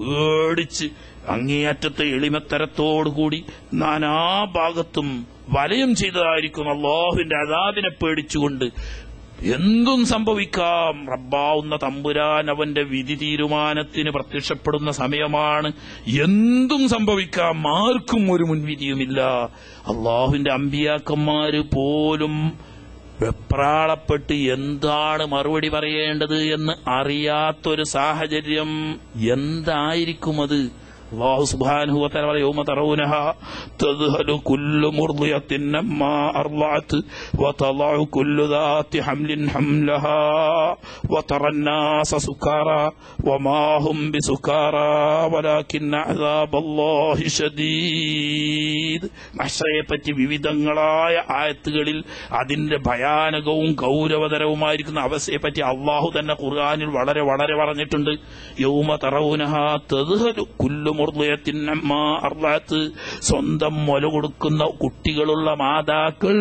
പേടിച്ച് അങ്ങേയറ്റത്തെ എളിമത്തരത്തോടുകൂടി നാനാഭാഗത്തും വലയം ചെയ്തതായിരിക്കും അള്ളാഹുവിന്റെ അതാദിനെ പേടിച്ചുകൊണ്ട്. എന്തും സംഭവിക്കാം. റബ്ബാവുന്ന തമ്പുരാൻ അവന്റെ വിധി തീരുമാനത്തിന് പ്രത്യക്ഷപ്പെടുന്ന സമയമാണ്. എന്തും സംഭവിക്കാം. ആർക്കും ഒരു മുൻവിധിയുമില്ല. അള്ളാഹുവിന്റെ അമ്പിയാക്കന്മാര് പോലും വെപ്രാളപ്പെട്ട് എന്താണ് മറുപടി പറയേണ്ടത് എന്ന് അറിയാത്തൊരു സാഹചര്യം എന്തായിരിക്കും അത്? അള്ളാഹു സുബ്ഹാനഹു വതആല പറയും യൗമ തറൗനഹ തദ്ഹലു കുല്ലു മുർദിയത്തിൻ അമ്മാ അർളഅത് വതളഉ കുല്ലു ദാതി ഹംലിൻ ഹംലഹാ വതറ الناس سكارى وما هم بسكارى ولكن عذاب الله شديد മഹ്ശറയെ പറ്റി വിവിധങ്ങളായ ആയത്തുകളിൽ അതിന്റെ ഭയാനകവും ഗൗരവതരവുമായിരിക്കുന്ന അവസ്ഥയെ പറ്റി അള്ളാഹു തന്നെ ഖുർആനിൽ വളരെ വളരെ പറഞ്ഞിട്ടുണ്ട് യൗമ തറൗനഹ തദ്ഹലു കുല്ലു മുർദിയത്തിനമ്മ സ്വന്തം മുല കൊടുക്കുന്ന കുട്ടികളുള്ള മാതാക്കൾ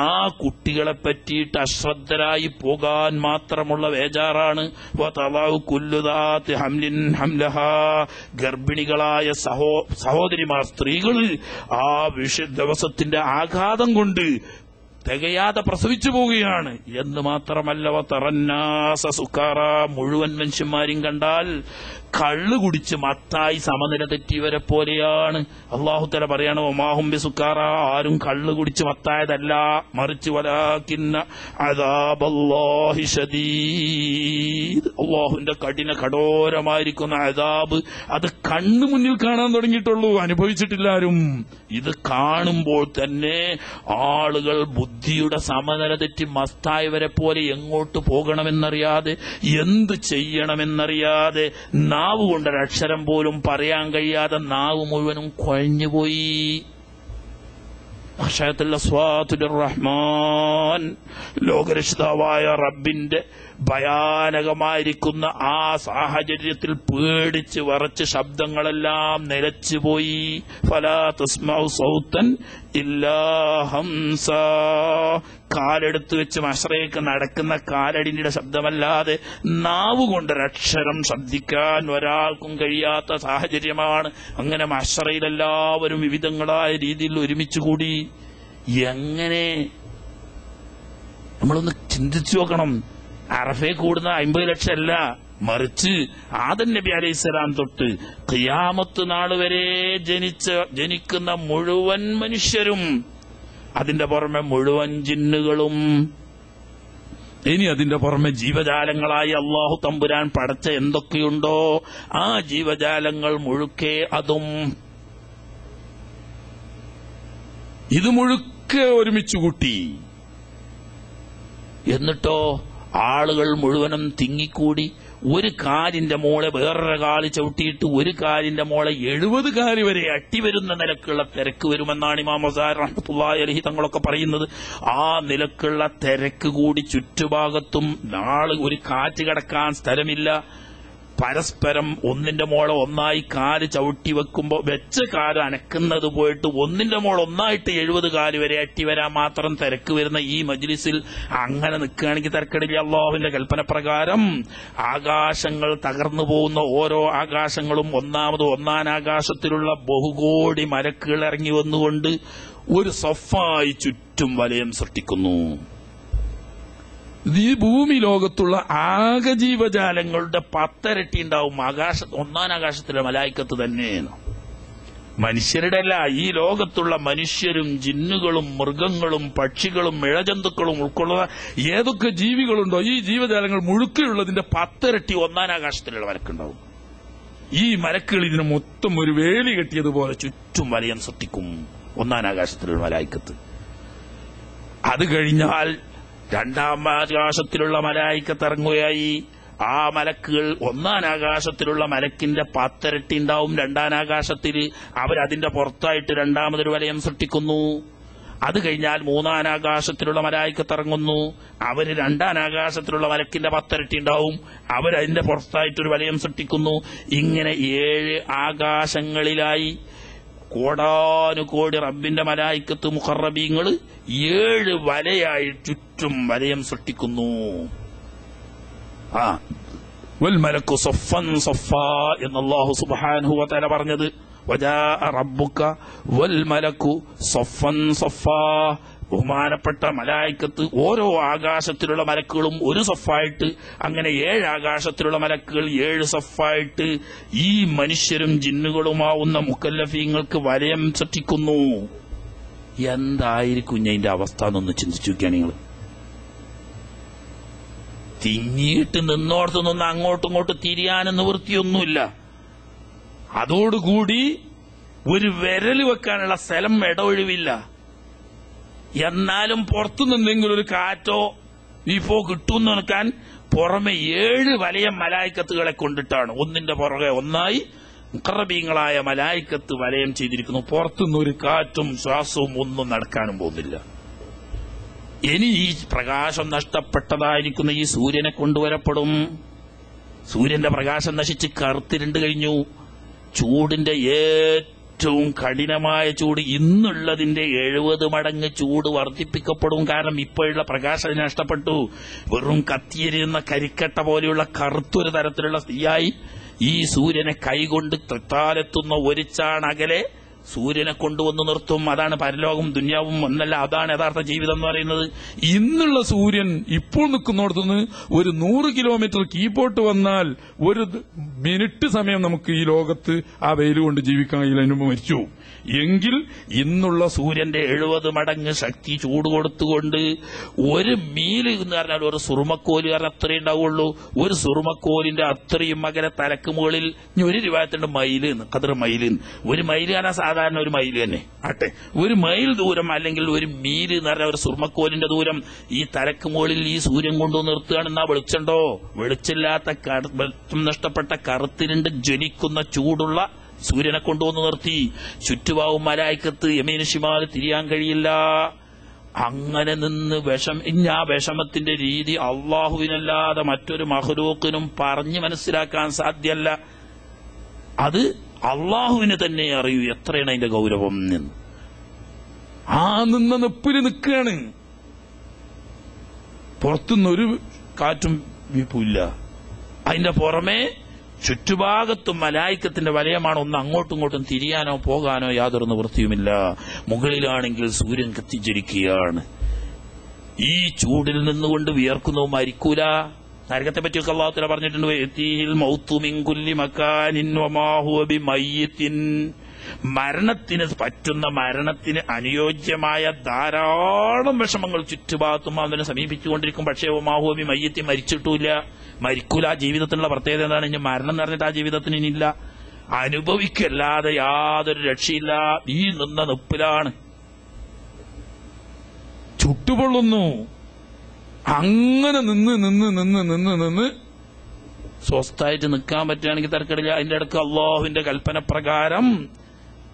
ആ കുട്ടികളെ പറ്റിയിട്ട് അശ്രദ്ധരായി പോകാൻ മാത്രമുള്ള വേജാറാണ് ഗർഭിണികളായ സഹോ സഹോദരിമാർ സ്ത്രീകൾ ആ വിഷ ദിവസത്തിന്റെ ആഘാതം കൊണ്ട് തികയാതെ പ്രസവിച്ചു പോവുകയാണ്. എന്ന് മാത്രമല്ല തറന്നാസ സുക്കാറ മുഴുവൻ മനുഷ്യന്മാരും കണ്ടാൽ കള്ളു കുടിച്ച് മത്തായി സമനില തെറ്റിയവരെ പോലെയാണ്. അള്ളാഹു തല പറയാണ് ഒമാഹുംബി സുക്കാറ ആരും കള്ളു കുടിച്ച് മത്തായതല്ല. മറിച്ച് വലാക്കിന്ന അള്ളാഹുവിന്റെ കഠിന കഠോരമായിരിക്കുന്ന അതാബ് അത് കണ്ണു മുന്നിൽ കാണാൻ തുടങ്ങിയിട്ടുള്ളൂ. അനുഭവിച്ചിട്ടില്ല ആരും. ഇത് കാണുമ്പോൾ തന്നെ ആളുകൾ ബുദ്ധിയുടെ സമനില തെറ്റി മസ്തായവരെ പോലെ എങ്ങോട്ട് പോകണമെന്നറിയാതെ എന്ത് ചെയ്യണമെന്നറിയാതെ നാവ് കൊണ്ടൊരക്ഷരം പോലും പറയാൻ കഴിയാതെ നാവ് മുഴുവനും കുഴഞ്ഞുപോയി. റഹ്മാൻ ലോകരക്ഷിതാവായ റബ്ബിന്റെ ഭയാനകമായിരിക്കുന്ന ആ സാഹചര്യത്തിൽ പേടിച്ച് വറച്ച് ശബ്ദങ്ങളെല്ലാം നിലച്ചുപോയി. ഫലാ തസ്മൗ സൗത്തൻ ഇല്ലാ ഹംസ. കാലെടുത്ത് വെച്ച് മഷറേക്ക് നടക്കുന്ന കാലടിന്റെ ശബ്ദമല്ലാതെ നാവ് കൊണ്ടൊരക്ഷരം ശബ്ദിക്കാൻ ഒരാൾക്കും കഴിയാത്ത സാഹചര്യമാണ്. അങ്ങനെ മഷറയിലെല്ലാവരും വിവിധങ്ങളായ രീതിയിൽ ഒരുമിച്ച് കൂടി എങ്ങനെ? നമ്മളൊന്ന് ചിന്തിച്ചു നോക്കണം. അറഫെ കൂടുന്ന അമ്പത് ലക്ഷം അല്ല മറിച്ച് ആദൻ നബി അലൈഹിസ്സലാം തൊട്ട് ഖിയാമത്ത് നാൾ വരെ ജനിച്ച ജനിക്കുന്ന മുഴുവൻ മനുഷ്യരും അതിന്റെ പുറമെ മുഴുവൻ ജിന്നുകളും. ഇനി അതിന്റെ പുറമെ ജീവജാലങ്ങളായി അള്ളാഹു തമ്പുരാൻ പടച്ച എന്തൊക്കെയുണ്ടോ ആ ജീവജാലങ്ങൾ മുഴുക്കെ അതും. ഇത് മുഴുക്കെ ഒരുമിച്ച് കൂട്ടി. എന്നിട്ടോ ആളുകൾ മുഴുവനും തിങ്ങിക്കൂടി. ഒരു കാലിന്റെ മോളെ വേറൊരു കാൽ ചവിട്ടിയിട്ട് ഒരു കാലിന്റെ മോളെ എഴുപത് കാൽ വരെ അട്ടിവരുന്ന നിലക്കുള്ള തിരക്ക് വരുമെന്നാണ് ഇമാം മസാർ അലഹി തങ്ങളൊക്കെ പറയുന്നത്. ആ നിലക്കുള്ള തിരക്ക് കൂടി ചുറ്റുഭാഗത്തും നാളെ ഒരു കാറ്റ് കടക്കാൻ സ്ഥലമില്ല. പരസ്പരം ഒന്നിന്റെ മോളെ ഒന്നായി കാൽ ചവിട്ടി വെക്കുമ്പോ വെച്ച് കാൽ അനക്കുന്നത് പോയിട്ട് ഒന്നിന്റെ മോൾ ഒന്നായിട്ട് എഴുപത് കാൽ വരെ അട്ടി വരാൻ മാത്രം തിരക്ക് വരുന്ന ഈ മജ്ലിസിൽ അങ്ങനെ നിൽക്കുകയാണെങ്കിൽ തിരക്കടില്ല. അള്ളാഹുവിന്റെ കൽപ്പന പ്രകാരം ആകാശങ്ങൾ തകർന്നു പോകുന്ന ഓരോ ആകാശങ്ങളും ഒന്നാമത് ഒന്നാം ആകാശത്തിലുള്ള ബഹുകോടി മരക്കുകൾ ഇറങ്ങി വന്നുകൊണ്ട് ഒരു സഫായി ചുറ്റും വലയം സൃഷ്ടിക്കുന്നു. ഈ ഭൂമി ലോകത്തുള്ള ആകെ ജീവജാലങ്ങളുടെ പത്തരട്ടി ഉണ്ടാവും ആകാശ ഒന്നാം ആകാശത്തിലെ മലായിക്കത്ത് തന്നെയാണ്. മനുഷ്യരുടെ അല്ല ഈ ലോകത്തുള്ള മനുഷ്യരും ജിന്നുകളും മൃഗങ്ങളും പക്ഷികളും ഇഴജന്തുക്കളും ഉൾക്കൊള്ളുന്ന ഏതൊക്കെ ജീവികളുണ്ടോ ഈ ജീവജാലങ്ങൾ മുഴുക്കിലുള്ളതിന്റെ പത്തരട്ടി ഒന്നാം ആകാശത്തിലുള്ള മലക്കുണ്ടാവും ഈ മലക്കുകൾ ഇതിന് മൊത്തം ഒരു വേലി കെട്ടിയതുപോലെ ചുറ്റും വലയം സൃഷ്ടിക്കും. ഒന്നാം ആകാശത്തിലുള്ള മലായിക്കത്ത്. അത് കഴിഞ്ഞാൽ രണ്ടാം ആകാശത്തിലുള്ള മലായിക്ക ഇറങ്ങുകയായി ആ മലക്കുകൾ ഒന്നാം ആകാശത്തിലുള്ള മലക്കിന്റെ പത്തരട്ടി ഉണ്ടാവും രണ്ടാം ആകാശത്തിൽ അവരതിന്റെ പുറത്തായിട്ട് രണ്ടാമതൊരു വലയം സൃഷ്ടിക്കുന്നു. അത് കഴിഞ്ഞാൽ മൂന്നാം ആകാശത്തിലുള്ള മലായിക്ക ഇറങ്ങുന്നു അവർ രണ്ടാം ആകാശത്തിലുള്ള മലക്കിന്റെ പത്തരട്ടി ഉണ്ടാവും അവരതിന്റെ പുറത്തായിട്ടൊരു വലയം സൃഷ്ടിക്കുന്നു. ഇങ്ങനെ ഏഴ് ആകാശങ്ങളിലായി കോടാനുകോടി റബ്ബിന്റെ മലായിക്കത്ത് മുഖറബീങ്ങൾ ഏഴ് വലയായി ചുറ്റും വലയം സൃഷ്ടിക്കുന്നു. ആ. വൽമലക്കു സൊഫൻ സൊഫ എന്ന് അല്ലാഹു സുബ്ഹാനഹു വതആല പറഞ്ഞത്. വജാ റബ്ബുക്ക വൽമലക്കു സൊഫൻ സൊഫ ബഹുമാനപ്പെട്ട മലായിക്കത്ത് ഓരോ ആകാശത്തിലുള്ള മലക്കുകളും ഒരു സഫായിട്ട് അങ്ങനെ ഏഴ് ആകാശത്തിലുള്ള മലക്കുകൾ ഏഴ് സഫായിട്ട് ഈ മനുഷ്യരും ജിന്നുകളുമാവുന്ന മുക്കല്ലഫീങ്ങൾക്ക് വലയം സൃഷ്ടിക്കുന്നു. എന്തായിരിക്കും ഞാൻ ഇതിന്റെ അവസ്ഥ എന്നൊന്ന് ചിന്തിച്ചു നോക്കിയാ നിങ്ങൾ. തിങ്ങിയിട്ട് നിന്നോടത്ത് നിന്ന് അങ്ങോട്ടും ഇങ്ങോട്ടും തിരിയാനും നിവൃത്തിയൊന്നുമില്ല. അതോടുകൂടി ഒരു വിരൽ വെക്കാനുള്ള സ്ഥലം ഇടൊഴിവില്ല എന്നാലും പുറത്തു നിന്നെങ്കിലും ഒരു കാറ്റോ ഇപ്പോ കിട്ടുമെന്ന് നിൽക്കാൻ പുറമെ ഏഴ് വലയ മലായിക്കത്തുകളെ കൊണ്ടിട്ടാണ്. ഒന്നിന്റെ പുറകെ ഒന്നായി മുക്കറബീങ്ങളായ മലായിക്കത്ത് വലയം ചെയ്തിരിക്കുന്നു. പുറത്തുനിന്ന് ഒരു കാറ്റും ശ്വാസവും ഒന്നും നടക്കാനും പോകുന്നില്ല. ഇനി ഈ പ്രകാശം നഷ്ടപ്പെട്ടതായിരിക്കുന്ന ഈ സൂര്യനെ കൊണ്ടുവരപ്പെടും. സൂര്യന്റെ പ്രകാശം നശിച്ച് കറുത്തിരുണ്ട് കഴിഞ്ഞു. ചൂടിന്റെ ഏറ്റവും കഠിനമായ ചൂട് ഇന്നുള്ളതിന്റെ എഴുപത് മടങ്ങ് ചൂട് വർദ്ധിപ്പിക്കപ്പെടും കാരണം ഇപ്പോഴുള്ള പ്രകാശം നഷ്ടപ്പെട്ടു. വെറും കത്തിയെരിയുന്ന കരിക്കട്ട പോലെയുള്ള കറുത്തൊരു തരത്തിലുള്ള തീയായി ഈ സൂര്യനെ കൈകൊണ്ട് തൃത്താലെത്തുന്ന ഒരു ചാണകലെ സൂര്യനെ കൊണ്ടുവന്ന് നിർത്തും അതാണ് പരലോകം ദുന്യാവും ഒന്നല്ല അതാണ് യഥാർത്ഥ ജീവിതം എന്ന് പറയുന്നത്. ഇന്നുള്ള സൂര്യൻ ഇപ്പോൾ നിൽക്കുന്നിടത്തുനിന്ന് ഒരു നൂറ് കിലോമീറ്റർ കീപോട്ട് വന്നാൽ ഒരു മിനിറ്റ് സമയം നമുക്ക് ഈ ലോകത്ത് ആ വെയിൽ കൊണ്ട് ജീവിക്കാൻ കഴിയില്ല. അതിന് മരിച്ചു എങ്കിൽ ഇന്നുള്ള സൂര്യന്റെ എഴുപത് മടങ്ങ് ശക്തി ചൂട് കൊടുത്തുകൊണ്ട് ഒരു മീൽ എന്ന് പറഞ്ഞാൽ ഒരു സുറുമക്കോൽ കാരണം അത്രേ ഉണ്ടാവുള്ളൂ. ഒരു സുറുമക്കോലിന്റെ അത്രയും മകരെ തലക്ക് മുകളിൽ ഒരു രൂപത്തിന്റെ മൈൽ കതിർ മൈൽ ഒരു മൈൽ കാരണം സാധാരണ ഒരു മൈൽ തന്നെ. ആട്ടെ. ഒരു മൈൽ ദൂരം അല്ലെങ്കിൽ ഒരു മീൽ എന്ന് പറഞ്ഞ ഒരു സുർമക്കോലിന്റെ ദൂരം ഈ തലക്ക് മുകളിൽ ഈ സൂര്യൻ കൊണ്ടു നിർത്തുകയാണെന്നാ വെളിച്ചുണ്ടോ? വെളിച്ചില്ലാത്ത വെളിച്ചം നഷ്ടപ്പെട്ട കറുത്തിരുണ്ട് ജ്വലിക്കുന്ന ചൂടുള്ള സൂര്യനെ കൊണ്ടുവന്ന് നിർത്തി. ചുറ്റുപാവും മലായിക്കത്ത് യമീന ശിമാൽ തിരിയാൻ കഴിയില്ല. അങ്ങനെ നിന്ന് വിഷം ഇനി ആ വിഷമത്തിന്റെ രീതി അള്ളാഹുവിനല്ലാതെ മറ്റൊരു മഹ്ലൂക്കിനും പറഞ്ഞു മനസ്സിലാക്കാൻ സാധ്യല്ല. അത് അള്ളാഹുവിന് തന്നെ അറിയൂ എത്രയാണ് അതിന്റെ ഗൗരവം നിന്ന് ആ നിന്ന നിപ്പിൽ നിൽക്കുകയാണ്. പുറത്തുനിന്നൊരു കാറ്റും വീപ്പില്ല അതിന്റെ പുറമേ ചുറ്റുഭാഗത്തും മലായിക്കത്തിന്റെ വലയമാണ്. ഒന്ന് അങ്ങോട്ടും ഇങ്ങോട്ടും തിരിയാനോ പോകാനോ യാതൊരു നിവൃത്തിയുമില്ല. മുകളിലാണെങ്കിൽ സൂര്യൻ കത്തിച്ചിരിക്കുകയാണ്. ഈ ചൂടിൽ നിന്നുകൊണ്ട് വിയർക്കുന്നു മരിക്കൂല നരകത്തെ പറ്റിയൊക്കെ അള്ളാഹുത്തല പറഞ്ഞിട്ടുണ്ട്. "വയതീഹിൽ മൗത്തു മിൻ കുല്ലി മക്കാനിൻ വമാ ഹുവ ബിമയ്യിത്തിൻ." മരണത്തിന് പറ്റുന്ന മരണത്തിന് അനുയോജ്യമായ ധാരാളം വിഷമങ്ങൾ ചുറ്റുഭാഗത്തും അവനെ സമീപിച്ചുകൊണ്ടിരിക്കും. പക്ഷേ ഒമാഹുബി മയ്യത്തി മരിച്ചിട്ടില്ല മരിക്കൂല. ആ ജീവിതത്തിനുള്ള പ്രത്യേകത എന്താണ്? ഇനി മരണം നിറഞ്ഞിട്ട് ആ ജീവിതത്തിന് ഇനിയില്ല അനുഭവിക്കല്ലാതെ യാതൊരു രക്ഷയില്ല. ഈ നിന്ന നിപ്പിലാണ്. ചുട്ടുപൊള്ളുന്നു. അങ്ങനെ നിന്ന് നിന്ന് നിന്ന് നിന്ന് നിന്ന് സ്വസ്ഥായിട്ട് നിൽക്കാൻ പറ്റുകയാണെങ്കിൽ തരക്കടില്ല. അതിന്റെ അടുക്ക് അള്ളാഹുവിന്റെ കൽപ്പന പ്രകാരം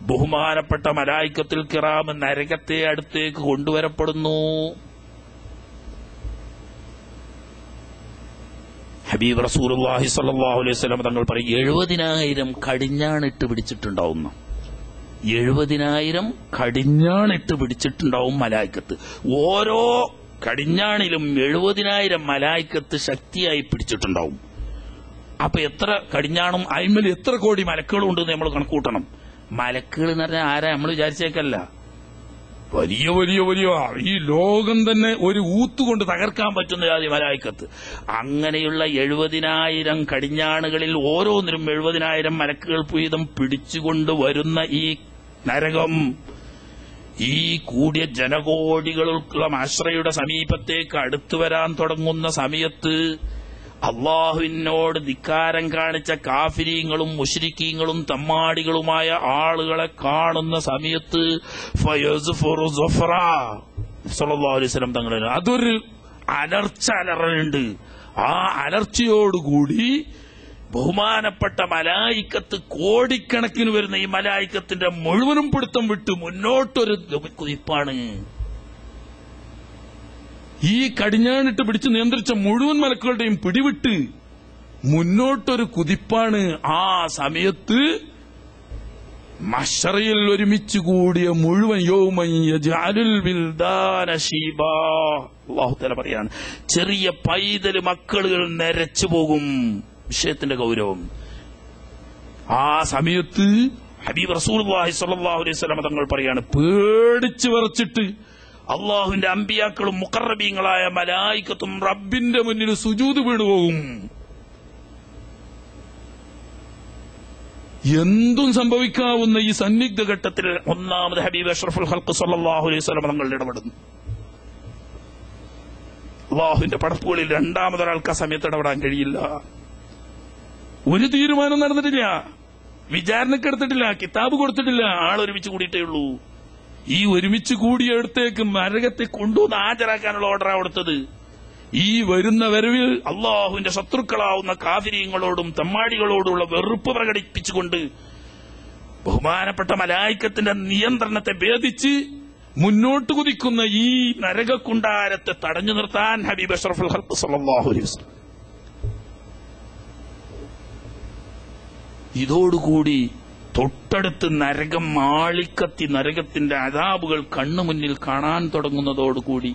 ബഹുമാനപ്പെട്ട മലായിക്കത്തിൽ കിറാം നരകത്തെ അടുത്തേക്ക് കൊണ്ടുവരപ്പെടുന്നു. ഹബീബ് റസൂലുള്ളാഹി സ്വല്ലല്ലാഹു അലൈഹി വസല്ലം തങ്ങൾ പറയും എഴുപതിനായിരം കടിഞ്ഞാണിട്ട് പിടിച്ചിട്ടുണ്ടാവുന്ന. എഴുപതിനായിരം കടിഞ്ഞാണിട്ട് പിടിച്ചിട്ടുണ്ടാവും മലായിക്കത്ത്. ഓരോ കടിഞ്ഞാണിലും എഴുപതിനായിരം മലായിക്കത്ത് ശക്തിയായി പിടിച്ചിട്ടുണ്ടാവും. അപ്പൊ എത്ര കടിഞ്ഞാണും അയിമൽ എത്ര കോടി മലക്കുകളും ഉണ്ടെന്ന് നമ്മൾ കണക്കൂട്ടണം. മലക്കുകൾ എന്ന് പറഞ്ഞാൽ ആരാ? നമ്മൾ വിചാരിച്ചേക്കല്ല. വലിയ വലിയ വലിയ ഈ ലോകം തന്നെ ഒരു ഊത്തുകൊണ്ട് തകർക്കാൻ പറ്റുന്ന ജാതി മലായിക്കത്ത്. അങ്ങനെയുള്ള എഴുപതിനായിരം കടിഞ്ഞാണുകളിൽ ഓരോന്നിനും എഴുപതിനായിരം മലക്കുകൾ വീതം പിടിച്ചുകൊണ്ട് വരുന്ന ഈ നരകം ഈ കൂടിയ ജനകോടികളുള്ള ആശ്രയുടെ സമീപത്തേക്ക് അടുത്തു വരാൻ തുടങ്ങുന്ന സമയത്ത് അള്ളാഹുവിനോട് ധിക്കാരം കാണിച്ച കാഫിരീങ്ങളും മുഷരിക്കീങ്ങളും തമ്മാടികളുമായ ആളുകളെ കാണുന്ന സമയത്ത് വസല്ലം തങ്ങൾ അതൊരു അലർച്ച അലറുണ്ട് ആ അലർച്ചയോടുകൂടി ബഹുമാനപ്പെട്ട മലായിക്കത്ത് കോടിക്കണക്കിന് വരുന്ന ഈ മലായിക്കത്തിന്റെ മുഴുവനും പിടുത്തം വിട്ട് മുന്നോട്ടൊരു കുതിപ്പാണ്. ഈ കടിഞ്ഞാണിട്ട് പിടിച്ച് നിയന്ത്രിച്ച മുഴുവൻ മലക്കുകളുടെയും പിടിവിട്ട് മുന്നോട്ടൊരു കുതിപ്പാണ്. ആ സമയത്ത് മഷറയിൽ ഒരുമിച്ച് കൂടിയ മുഴുവൻ തആല പറയാണ് ചെറിയ പൈതൽ മക്കളുകൾ നരച്ചു പോകും വിഷയത്തിന്റെ ഗൗരവം. ആ സമയത്ത് ഹബീബ് റസൂലുള്ളാഹി സ്വല്ലല്ലാഹു അലൈഹി വസല്ലം തങ്ങൾ പറയാണ് പേടിച്ചു വിറച്ചിട്ട് അള്ളാഹുവിന്റെ അമ്പിയാക്കളും മുക്കറബീങ്ങളായ മലായിക്കത്തും റബ്ബിന്റെ മുന്നിൽ സുജൂത് വീണുപോകും. എന്തും സംഭവിക്കാവുന്ന ഈ സന്നിഗ്ധ ഘട്ടത്തിൽ ഒന്നാമത് ഹബീബ് അഷ്റഫുൽ ഹൽക്ക് സല്ലാഹു അലൈഹി വസല്ലം തങ്ങൾ ഇടപെടുന്നു. അള്ളാഹുവിന്റെ പടപ്പുകളിൽ രണ്ടാമതൊരാൾക്ക് ആ സമയത്ത് ഇടപെടാൻ കഴിയില്ല. ഒരു തീരുമാനം നടന്നിട്ടില്ല. വിചാരണക്കെടുത്തിട്ടില്ല കിതാബ് കൊടുത്തിട്ടില്ല. ആൾ ഒരുമിച്ച് കൂടിയിട്ടേ ഉള്ളൂ. ഈ ഒരുമിച്ച് കൂടിയെടുത്തേക്ക് നരകത്തെ കൊണ്ടുവന്ന് ഹാജരാക്കാനുള്ള ഓർഡറാ കൊടുത്തത്. ഈ വരുന്ന വരവിൽ അള്ളാഹുവിന്റെ ശത്രുക്കളാവുന്ന കാതിരിയങ്ങളോടും തെമ്മാടികളോടുള്ള വെറുപ്പ് പ്രകടിപ്പിച്ചുകൊണ്ട് ബഹുമാനപ്പെട്ട മലായിക്കത്തിന്റെ നിയന്ത്രണത്തെ ഭേദിച്ച് മുന്നോട്ട് കുതിക്കുന്ന ഈ നരകക്കുണ്ടാരത്തെ തടഞ്ഞു നിർത്താൻ ഹബീബ് അഷ്റഫുൽ ഹൽക്ക് സല്ലല്ലാഹു അലൈഹി ഇതോടുകൂടി തൊട്ടടുത്ത് നരകം മാളിക്കത്തി നരകത്തിന്റെ അതാബുകൾ കണ്ണുമുന്നിൽ കാണാൻ തുടങ്ങുന്നതോടുകൂടി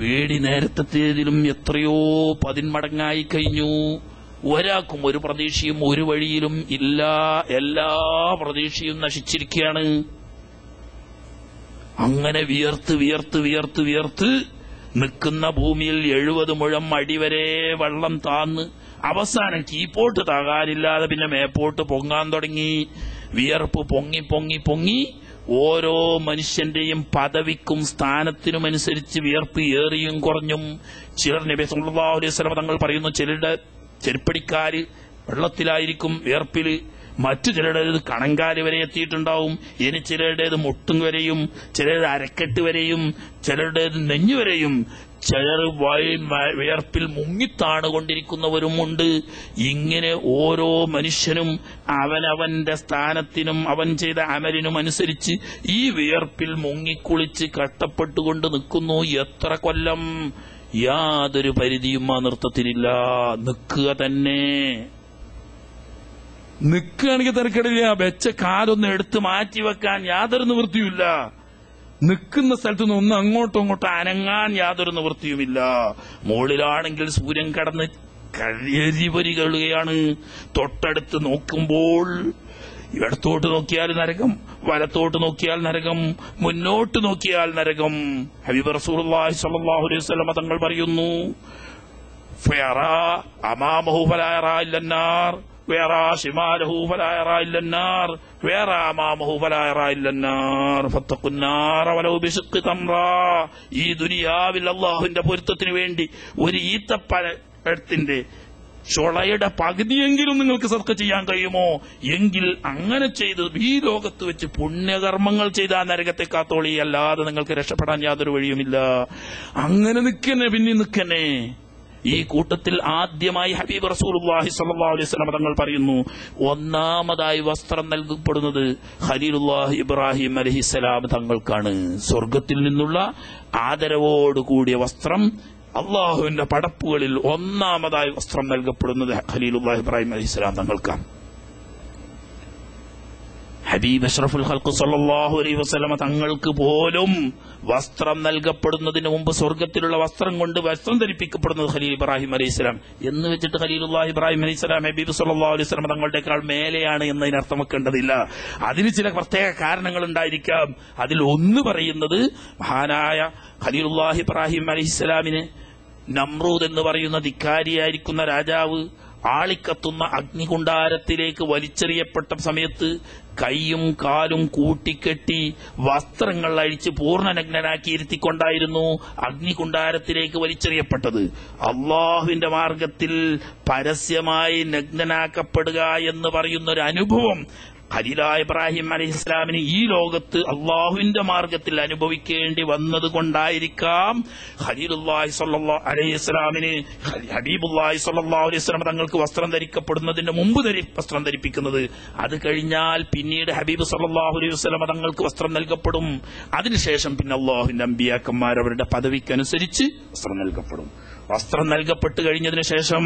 പേടി നേരത്തെത്തിയതിലും എത്രയോ പതിന്മടങ്ങായി കഴിഞ്ഞു. ഒരാൾക്കും ഒരു പ്രതീക്ഷയും ഒരു വഴിയിലും ഇല്ല. എല്ലാ പ്രതീക്ഷയും നശിച്ചിരിക്കുകയാണ്. അങ്ങനെ വിയർത്ത് വിയർത്ത് വിയർത്ത് വിയർത്ത് നിൽക്കുന്ന ഭൂമിയിൽ എഴുപത് മുഴം അടിവരെ വെള്ളം താന്ന് അവസാനം കീപ്പോട്ട് താകാനില്ലാതെ പിന്നെ മേപ്പോട്ട് പൊങ്ങാൻ തുടങ്ങി. വിയർപ്പ് പൊങ്ങി പൊങ്ങി പൊങ്ങി ഓരോ മനുഷ്യന്റെയും പദവിക്കും സ്ഥാനത്തിനും അനുസരിച്ച് വിയർപ്പ് ഏറിയും കുറഞ്ഞും. ചിലർ നബി വസല്ലം തങ്ങൾ പറയുന്നു ചിലരുടെ ചെരുപ്പടിക്കാര് വെള്ളത്തിലായിരിക്കും വിയർപ്പിൽ. മറ്റു ചിലരുടേത് കണങ്കാൽ വരെ എത്തിയിട്ടുണ്ടാവും. ഇനി ചിലരുടേത് മുട്ടും വരെയും ചിലരുടെ അരക്കെട്ട് വരെയും ചിലരുടേത് നെഞ്ഞു വരെയും ചിലർ വിയർപ്പിൽ മുങ്ങിത്താണുകൊണ്ടിരിക്കുന്നവരുമുണ്ട്. ഇങ്ങനെ ഓരോ മനുഷ്യനും അവനവന്റെ സ്ഥാനത്തിനും അവൻ ചെയ്ത അമലിനും അനുസരിച്ച് ഈ വിയർപ്പിൽ മുങ്ങിക്കുളിച്ച് കഷ്ടപ്പെട്ടുകൊണ്ട് നിൽക്കുന്നു. എത്ര കൊല്ലം യാതൊരു പരിധിയും ആ നൃത്തത്തിനില്ല. നിൽക്കുക തന്നെ. നിൽക്കുകയാണെങ്കിൽ തിരക്കടില്ല വെച്ച കാലൊന്ന് എടുത്ത് മാറ്റി വെക്കാൻ യാതൊരു നിവൃത്തിയുമില്ല. നിൽക്കുന്ന സ്ഥലത്തു നിന്ന് ഒന്ന് അങ്ങോട്ടും ഇങ്ങോട്ടും അനങ്ങാൻ യാതൊരു നിവൃത്തിയുമില്ല. മുകളിലാണെങ്കിൽ സൂര്യൻ കടന്ന് കഴിയരി വരികയാണ് തൊട്ടടുത്ത് നോക്കുമ്പോൾ ഇടത്തോട്ട് നോക്കിയാൽ നരകം വലത്തോട്ട് നോക്കിയാൽ നരകം മുന്നോട്ട് നോക്കിയാൽ നരകം. ഹബീബ് റസൂലി സല്ലാഹു അലൈഹി സ്വലമ തങ്ങൾ പറയുന്നു അമാമഹു ഫലാ ഇല്ലന്നാർ. ويرى شماله فلا يرى إلا النار ويرى أمامه فلا يرى إلا النار فاتقوا النار ولو بشق تمرة ഈ ദുനിയാവിൽ അള്ളാഹുവിന്റെ പൊരുത്തത്തിന് വേണ്ടി ഒരു ഈത്തപ്പഴത്തിന്റെ ചുളയുടെ പകുതിയെങ്കിലും നിങ്ങൾക്ക് സർക്ക് ചെയ്യാൻ കഴിയുമോ എങ്കിൽ അങ്ങനെ ചെയ്ത് ഈ ലോകത്ത് വെച്ച് പുണ്യകർമ്മങ്ങൾ ചെയ്ത ആ നരകത്തെ കാത്തോളി അല്ലാതെ നിങ്ങൾക്ക് രക്ഷപ്പെടാൻ യാതൊരു വഴിയുമില്ല അങ്ങനെ നിൽക്കന്നെ പിന്നെ നിൽക്കന്നെ ഈ കൂട്ടത്തിൽ ആദ്യമായി ഹബീബ് റസൂലുള്ളാഹി സല്ലല്ലാഹു അലൈഹി വസല്ലം തങ്ങൾ പറയുന്നു ഒന്നാമതായി വസ്ത്രം നൽകപ്പെടുന്നത് ഖലീലുല്ലാഹി ഇബ്രാഹിം അലൈഹിസ്സലാം തങ്ങൾക്കാണ്. സ്വർഗത്തിൽ നിന്നുള്ള ആദരവോടുകൂടിയ വസ്ത്രം അള്ളാഹുവിന്റെ പടപ്പുകളിൽ ഒന്നാമതായി വസ്ത്രം നൽകപ്പെടുന്നത് ഖലീലുല്ലാഹി ഇബ്രാഹിം അലൈഹിസ്സലാം തങ്ങൾക്കാണ്. ഹബീബ് അഷ്റഫുൽ ഖൽഖ് സല്ലല്ലാഹു അലൈഹി വസ്ലമ തങ്ങൾക്ക് പോലും വസ്ത്രം നൽകപ്പെടുന്നതിന് മുമ്പ് സ്വർഗത്തിലുള്ള വസ്ത്രം കൊണ്ട് വസ്ത്രം ധരിപ്പിക്കപ്പെടുന്നത് ഖലീൽ ഇബ്രാഹിം അലൈഹി സ്വലാം. എന്ന് വെച്ചിട്ട് ഖലീലുല്ലാഹി ഇബ്രാഹിം അലൈഹി സ്വലാം ഹബീബ് സല്ലല്ലാഹു അലൈഹി സ്വലം തങ്ങളുടെക്കാൾ മേലെയാണ് എന്നതിന് അർത്ഥം വെക്കേണ്ടതില്ല. അതിന് ചില പ്രത്യേക കാരണങ്ങൾ ഉണ്ടായിരിക്കാം. അതിൽ ഒന്ന് പറയുന്നത് മഹാനായ ഖലീലുല്ലാഹ് ഇബ്രാഹിം അലൈഹി സ്വലാമിന് നമ്രൂദ് എന്ന് പറയുന്ന ധിക്കാരിയായിരിക്കുന്ന രാജാവ് ആളിക്കത്തുന്ന അഗ്നികുണ്ടാരത്തിലേക്ക് വലിച്ചെറിയപ്പെട്ട സമയത്ത് കൈയും കാലും കൂട്ടിക്കെട്ടി വസ്ത്രങ്ങൾ അഴിച്ച് പൂർണനഗ്നനാക്കി ഇരുത്തിക്കൊണ്ടായിരുന്നു അഗ്നികുണ്ടാരത്തിലേക്ക് വലിച്ചെറിയപ്പെട്ടത്. അള്ളാഹുവിന്റെ മാർഗത്തിൽ പരസ്യമായി നഗ്നനാക്കപ്പെടുക എന്ന് പറയുന്നൊരു അനുഭവം ഖലീല ഇബ്രാഹിം അലൈഹി ഇസ്ലാമിന് ഈ ലോകത്ത് അള്ളാഹുവിന്റെ മാർഗത്തിൽ അനുഭവിക്കേണ്ടി വന്നത് കൊണ്ടായിരിക്കാം ഖലീലുല്ലാഹി സല്ലാ അലൈഹി ഇസ്ലാമിന് ഹബീബുല്ലാഹി സല്ലാ അലൈഹി തങ്ങൾക്ക് വസ്ത്രം ധരിക്കപ്പെടുന്നതിന് മുമ്പ് വസ്ത്രം ധരിപ്പിക്കുന്നത്. അത് കഴിഞ്ഞാൽ പിന്നീട് ഹബീബ് സല്ലാഹു അലൈഹി തങ്ങൾക്ക് വസ്ത്രം നൽകപ്പെടും. അതിനുശേഷം പിന്നെ അള്ളാഹുവിന്റെ അമ്പിയാക്കന്മാർ അവരുടെ പദവിക്കനുസരിച്ച് വസ്ത്രം നൽകപ്പെടും. വസ്ത്രം നൽകപ്പെട്ടു കഴിഞ്ഞതിന് ശേഷം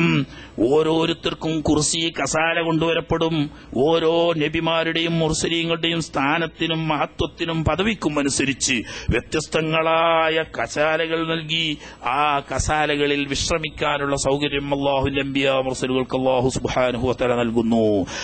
ഓരോരുത്തർക്കും കുർസി കസാല കൊണ്ടുവരപ്പെടും. ഓരോ നബിമാർ അമ്പിയാക്കന്മാരുടെയും മുർസലീങ്ങളുടെയും സ്ഥാനത്തിനും മഹത്വത്തിനും പദവിക്കും അനുസരിച്ച് വ്യത്യസ്തങ്ങളായ കസാലകൾ നൽകി ആ കസാലകളിൽ വിശ്രമിക്കാനുള്ള സൗകര്യം അള്ളാഹു അമ്പിയ മുർസലുകൾക്ക് അള്ളാഹു സുബാനുഹുത്തല നൽകുന്നു.